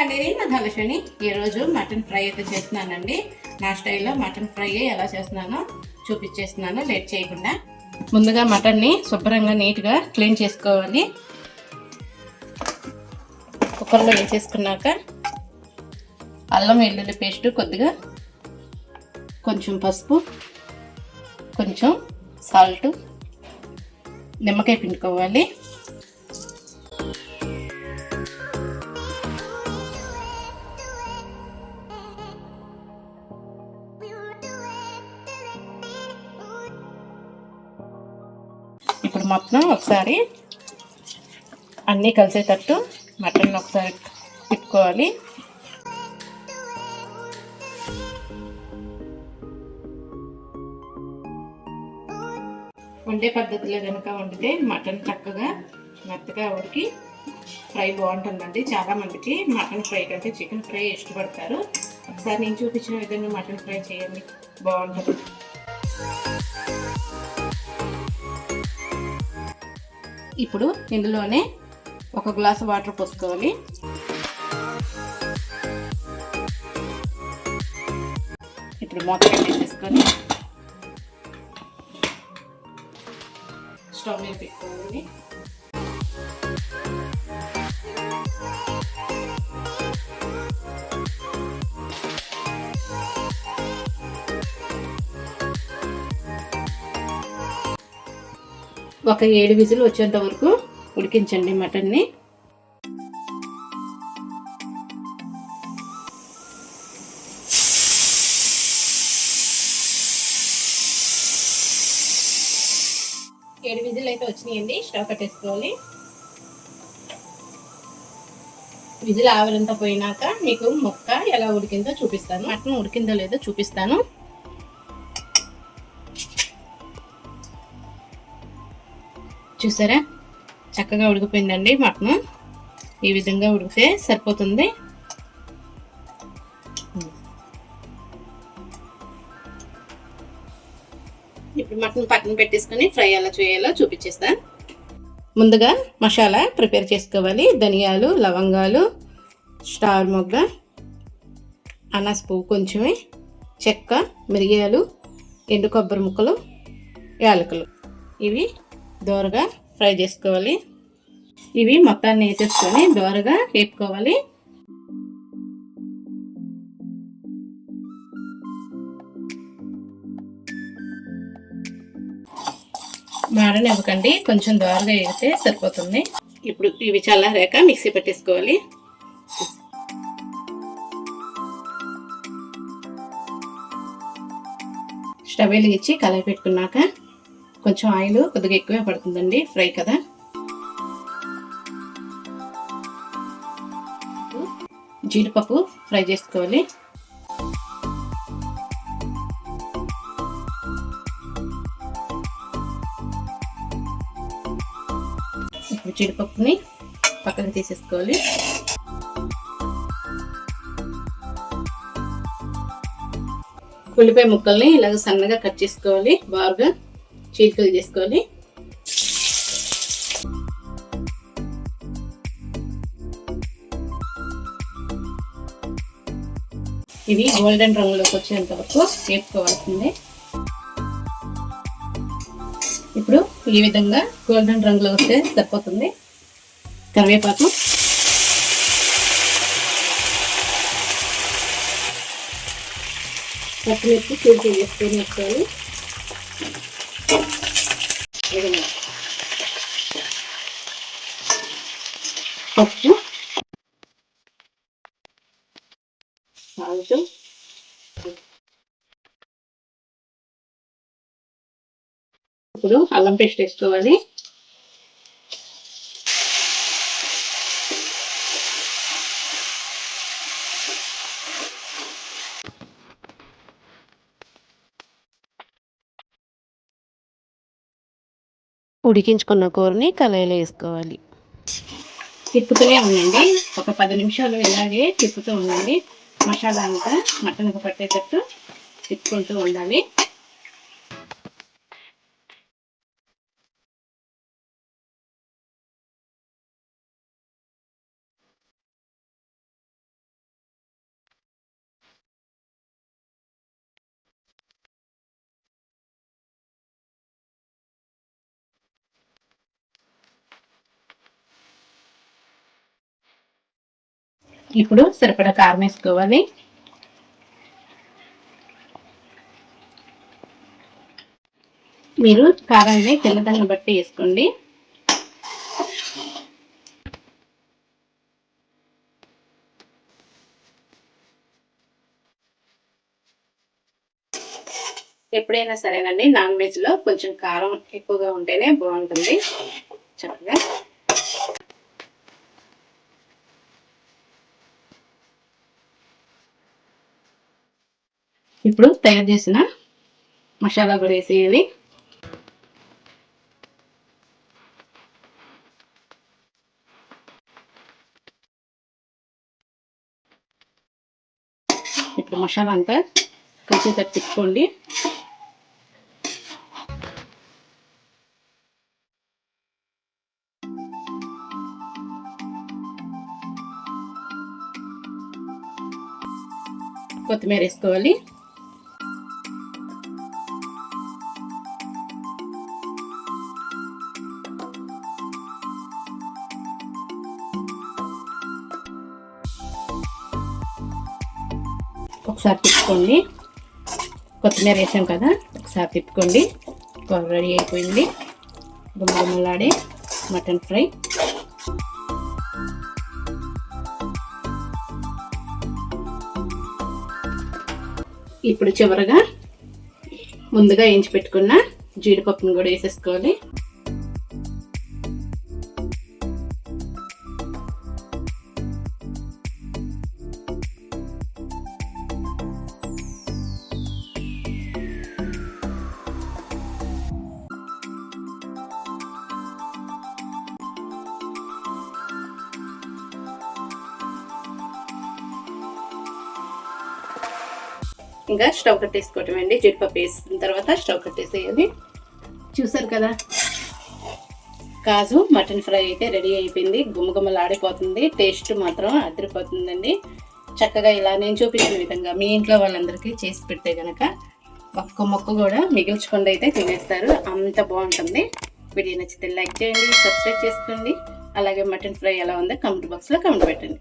అండి. నేను ధనుషని ఈరోజు మటన్ ఫ్రై అయితే చేస్తున్నానండి. నా స్టైల్లో మటన్ ఫ్రై ఎలా చేస్తున్నానో చూపించేస్తున్నాను. లేట్ చేయకుండా. ముందుగా మటన్ని శుభ్రంగా నీట్గా క్లీన్ చేసుకోవాలి. కుక్కర్లో వేసేసుకున్నాక అల్లం వెల్లుల్లి పేస్ట్ కొద్దిగా కొంచెం పసుపు కొంచెం సాల్ట్ నిమ్మకాయ పిండుకోవాలి. మొత్తం ఒకసారి అన్నీ కలిసేటట్టు మటన్ ఒకసారి తిప్పుకోవాలి. వండే పద్ధతిలో కనుక వండితే మటన్ చక్కగా మెత్తగా ఉడికి ఫ్రై బాగుంటుందండి. చాలా మందికి మటన్ ఫ్రై కంటే చికెన్ ఫ్రై ఇష్టపడతారు. ఒకసారి నేను చూపించిన విధంగా మటన్ ఫ్రై చేయండి. బాగుంటుంది. ఇప్పుడు ఇందులోనే ఒక గ్లాస్ వాటర్ పోసుకోవాలి. ఇప్పుడు మూత పెట్టేసేసుకొని స్టవ్ మీద పెట్టుకోవాలి. ఒక ఏడు విజిల్ వచ్చేంత వరకు ఉడికించండి మటన్ని. ఏడు విజిల్ అయితే వచ్చినాయండి స్టవ్ కట్టేసుకోవాలి. విజిల్ ఆవిరంతా పోయినాక మీకు మొక్క ఎలా ఉడికిందో చూపిస్తాను. మటన్ ఉడికిందో లేదో చూపిస్తాను. చూసారా? చక్కగా ఉడికిపోయిందండి మటన్. ఈ విధంగా ఉడికితే సరిపోతుంది. ఇప్పుడు మటన్ పక్కన పెట్టేసుకొని ఫ్రై ఎలా చేయాలో చూపించేస్తా. ముందుగా మసాలా ప్రిపేర్ చేసుకోవాలి. ధనియాలు లవంగాలు స్టార్ మొగ్గ అనాస్ పువ్వు కొంచెమే చెక్క మిరియాలు ఎండు కొబ్బరి ముక్కలు యాలకులు. ఇవి దోరగా ఫ్రై చేసుకోవాలి. ఇవి మొత్తాన్ని వేసేసుకొని దోరగా వేపుకోవాలి. మాడనివ్వకండి కొంచెం దోరగా వేస్తే సరిపోతుంది. ఇప్పుడు ఇవి చల్లారాక మిక్సీ పెట్టేసుకోవాలి. స్టవ్ వెలిగించి కలయి పెట్టుకున్నాక కొంచెం ఆయిల్ కొద్దిగా ఎక్కువే పడుతుందండి ఫ్రై కదా. జీడిపప్పు ఫ్రై చేసుకోవాలి. ఇప్పుడు జీడిపప్పుని పక్కన తీసేసుకోవాలి. ఉల్లిపాయ ముక్కల్ని ఇలాగ సన్నగా కట్ చేసుకోవాలి బాగా. చీలికలు చేసుకొని. ఇది గోల్డెన్ రంగులోకి వచ్చేంత వరకు వేపుకోవాల్సిందే. ఇప్పుడు ఈ విధంగా గోల్డెన్ రంగులో వస్తే సరిపోతుంది. కరివేపాకు. పచ్చిమిర్చి చీల్చి వేసుకొని వేసుకోవాలి. పప్పు. సాల్ట్. ఇప్పుడు అల్లం పేస్ట్ వేసుకోవాలి. ఉడికించుకున్న కూరని కళాయిలో వేసుకోవాలి. తిప్పుతూనే ఉండండి. ఒక పది నిమిషాలు ఇలాగే తిప్పుతూ ఉండండి. మసాలా అంతా మటన్కి పట్టేటట్టు తిప్పుకుంటూ ఉండాలి. ఇప్పుడు సరిపడా కారం వేసుకోవాలి. మీరు కారాన్ని తెల్లదాన్ని బట్టి వేసుకోండి. ఎప్పుడైనా సరేనండి నాన్ వెజ్లో కొంచెం కారం ఎక్కువగా ఉంటేనే బాగుంటుంది. చక్కగా ఇప్పుడు తయారు చేసిన మసాలా కూడా వేసేయాలి. ఇప్పుడు మసాలా అంతా కొంచెం తిప్పుకోండి. కొత్తిమీర వేసుకోవాలి. ఒకసారి తిప్పుకోండి. కొత్తిమీర వేసాం కదా ఒకసారి తిప్పుకోండి. కూర రెడీ అయిపోయింది. గుమ్మగుమ్మలాడే మటన్ ఫ్రై. ఇప్పుడు చివరగా ముందుగా వేయించి పెట్టుకున్న జీడిపప్పును కూడా వేసేసుకోవాలి. ఇంకా స్టవ్ కట్టేసుకోవటం అండి జీడిపప్పు వేసిన తర్వాత స్టవ్ కట్టేసేయాలి. చూసారు కదా? కాజు మటన్ ఫ్రై అయితే రెడీ అయిపోయింది. గుమ్మగుమ్మలాడిపోతుంది టేస్ట్ మాత్రం అదిరిపోతుందండి. చక్కగా ఇలా నేను చూపించిన విధంగా మీ ఇంట్లో వాళ్ళందరికీ చేసి పెడితే కనుక ఒక్క మొక్క కూడా మిగిల్చకుండా అయితే తినేస్తారు. అంత బాగుంటుంది. వీడియో నచ్చితే లైక్ చేయండి సబ్స్క్రైబ్ చేసుకోండి. అలాగే మటన్ ఫ్రై ఎలా ఉందో కమెంట్ బాక్స్లో కమెంట్ పెట్టండి.